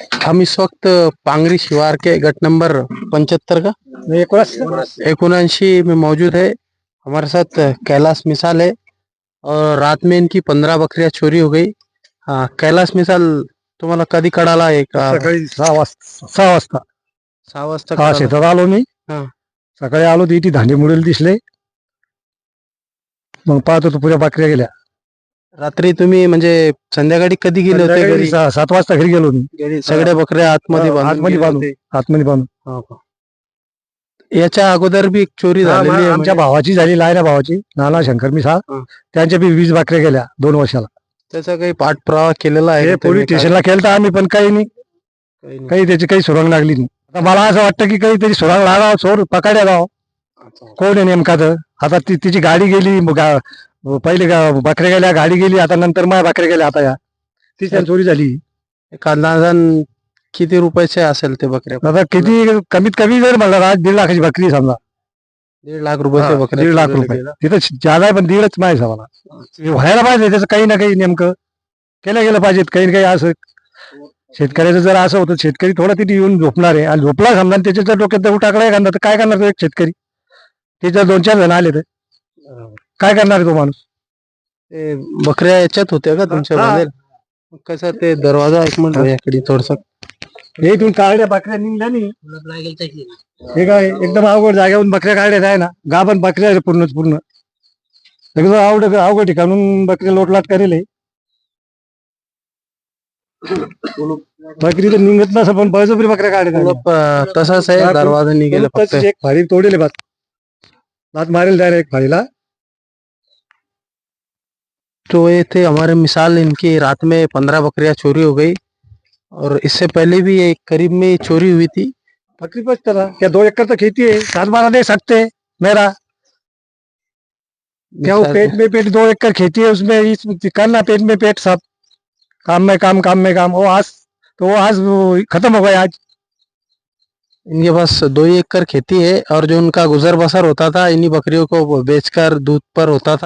हम इस वक्त पांगरी शिवार के गट नंबर पंचहत्तर का? एकोनाशी में मौजूद है हमारे साथ कैलाश मिसाल है और रात में इनकी पंद्रह बकरियां चोरी हो गई। हाँ कैलाश मिसाल तुम्हाला कधी कळाला एक? सकाळी सहा वाजता सहा वाजता. सहा वाजता हा कळालं. शेतात आलो मी. हा. सकाळी आलो ती ती धांडी मुडेल दिसले. मग पाहत होतो पुऱ्या बाकऱ्या गेल्या. रात्री तुम्ही म्हणजे संध्याकाळी कधी गेले होते संध्याकाळी घरी सहा- सात वाजता घरी गेलो मी घरी सगळ्या बकऱ्या आतमध्ये बांधून आतमध्ये गेले बांधून. होते. आतमध्ये बांधून हो का? याच्या अगोदर बी एक चोरी हा, झालेली आहे आमच्या म्हणजे. भावाची झाली लायना भावाची नाना शंकर मिसाळ हा. त्यांच्या बी वीस बाकऱ्या गेल्या दोन वर्षाला त्याचा काही पाठपुरावा केलेला आहे हे का तुम्ही? पोलीस स्टेशनला केलं तर आम्ही पण काही नाही काही नाही. काही त्याची काही सुरंग लागली नाही आता मला असं वाटतं की काहीतरी सुरंग लागाव चोर पकड्या जाव अच्छा. कोण आहे नेमका तर आता ती तिची गाडी गेली गा- पहिले गा- बकऱ्या गेल्या गाडी गेली आता नंतर माझ्या बकऱ्या गेल्या आता या. तिच्या चोरी झाली. एक अंदाजन किती रुपयाचे असेल ते बकऱ्या? आता किती कमीत कमी जर म्हणलं ना दीड लाखाची बकरी आहे समजा. दीड लाख रुपयाचे हा, बकऱ्या दीड लाख चोरीला रुपये. गेल्या. तिथं ज्यादा आहे पण दीडच माहिती मला व्हायला पाहिजे त्याचं काही ना काही नेमकं. केलं गेलं पाहिजे काही ना काही असं. शेतकऱ्याचं जर असं होतं शेतकरी थोडा तिथे येऊन झोपणार आहे. आणि झोपला समजा आणि त्याच्या जर डोक्यात दगड टाकला एखादा तर काय करणार तो एक शेतकरी? त्याच्यात दोन चार जण आले तर. काय करणार आहे तो माणूस? ते बकऱ्या याच्यात होत्या का तुमच्या हा. बाहेर मग कसं ते दरवाजा एक मिनिट याकडे थोडस. हे इथून काढल्या बकऱ्या निघल्या नाही. हे काय एकदम अवघड जागेवरून बकऱ्या काढल्या आहे ना? गाभण बकऱ्या आहे पूर्णच पूर्ण. एकदम अवघड अवघड ठिकाणून बकरी लोटलाट करेल हे. बकरी तर निघत नसं पण बळजबरी बकऱ्या काढल्या तसाच आहे दरवाजा निघेल फक्त. एक फाडी तोडेल भात भात मारेल डायरेक्ट एक फाडीला तो ये थे हमारे मिसाल इनकी रात में पंद्रह बकरियाँ चोरी हो गई और इससे पहले भी एक करीब में चोरी हुई थी। बकरी बच करा क्या दो एकड़ तो खेती है? सात बारह दे सकते मेरा। क्या वो पेट में पेट दो एकड़ खेती है उसमें? इस करना पेट में पेट सब। काम में काम काम में काम। वो आज तो वो आज खत्म हो गया आज। इनके पास दो ही एकड़ खेती है और जो उनका गुजर बसर होता था इन्हीं बकरियों को बेचकर दूध पर होता था।